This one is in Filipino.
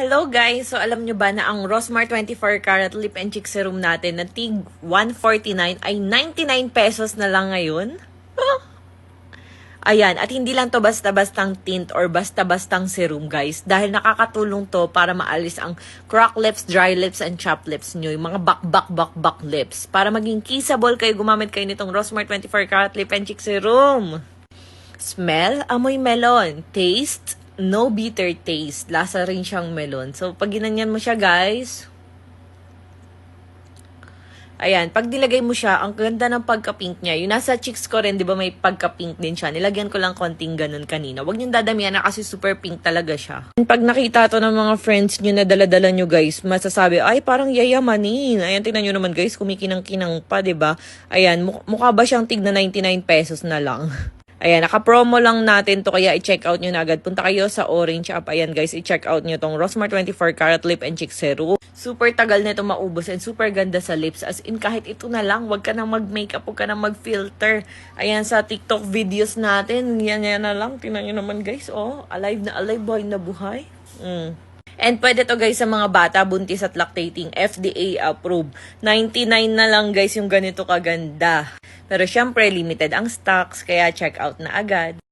Hello guys! So alam nyo ba na ang Rosmar 24 Karat Lip and Cheek Serum natin na tig 149 ay 99 pesos na lang ngayon? Huh? Ayan, at hindi lang to basta-bastang tint or basta-bastang serum guys dahil nakakatulong to para maalis ang crack lips, dry lips, and chapped lips nyo, yung mga bak-bak-bak-bak lips. Para maging kissable kayo, gumamit kayo nitong Rosmar 24 Karat Lip and Cheek Serum. Smell, amoy melon. Taste, no bitter taste. Lasa rin siyang melon. So, pag ginanyan mo siya, guys, ayan, pag nilagay mo siya, ang ganda ng pagka-pink niya. Yung nasa cheeks ko rin, di ba may pagka-pink din siya. Nilagyan ko lang konting ganun kanina. Huwag niyong dadamihan na kasi super pink talaga siya. Pag nakita to ng mga friends niyo na daladala niyo guys, masasabi, ay parang yayamanin. Ayan, tingnan niyo naman guys, kumikinang-kinang pa, di ba? Ayan, muk- mukha ba siyang tig na 99 pesos na lang? Ayan, naka-promo lang natin to kaya i-check out nyo na agad. Punta kayo sa Orange app. Ayan guys, i-check out nyo tong Rosmar 24 Karat Lip and Cheek Serum. Super tagal na ito maubos and super ganda sa lips. As in, kahit ito na lang, wag ka nang mag-makeup, wag ka nang mag-filter. Ayan, sa TikTok videos natin, yan yan na lang. Tingnan nyo naman guys, oh, alive na alive, buhay na buhay. Mm. And pwede to guys sa mga bata, buntis at lactating, FDA approved. 99 na lang guys yung ganito kaganda. Pero syempre, limited ang stocks, kaya check out na agad.